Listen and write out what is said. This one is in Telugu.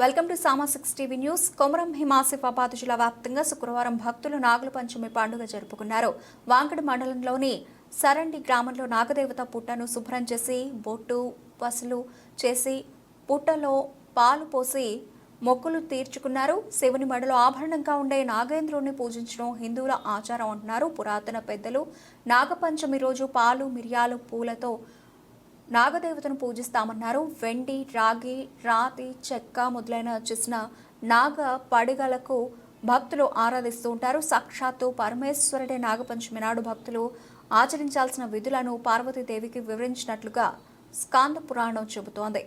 Welcome to Sama six TV news. Komaram Asifabad జిల్లా వ్యాప్తంగా శుక్రవారం భక్తులు నాగుల పంచమి పండుగ జరుపుకున్నారు. వాంకడి మండలంలోని సరండి గ్రామంలో నాగదేవత పుట్టను శుభ్రం చేసి బొట్టు పసులు చేసి పుట్టలో పాలు పోసి మొక్కులు తీర్చుకున్నారు. శివుని మెడలో ఆభరణంగా ఉండే నాగేంద్రుడిని పూజించడం హిందువుల ఆచారం అంటున్నారు. పురాతన పెద్దలు నాగపంచమి రోజు పాలు మిరియాలు పూలతో నాగదేవతను పూజిస్తామన్నారు. వెండి రాగి రాతి చెక్క మొదలైన చేసిన నాగ పడిగలకు భక్తులు ఆరాధిస్తూ ఉంటారు. సాక్షాత్తు పరమేశ్వరుడే నాగపంచమి నాడు భక్తులు ఆచరించాల్సిన విధులను పార్వతీదేవికి వివరించినట్లుగా స్కాంద పురాణం చెబుతోంది.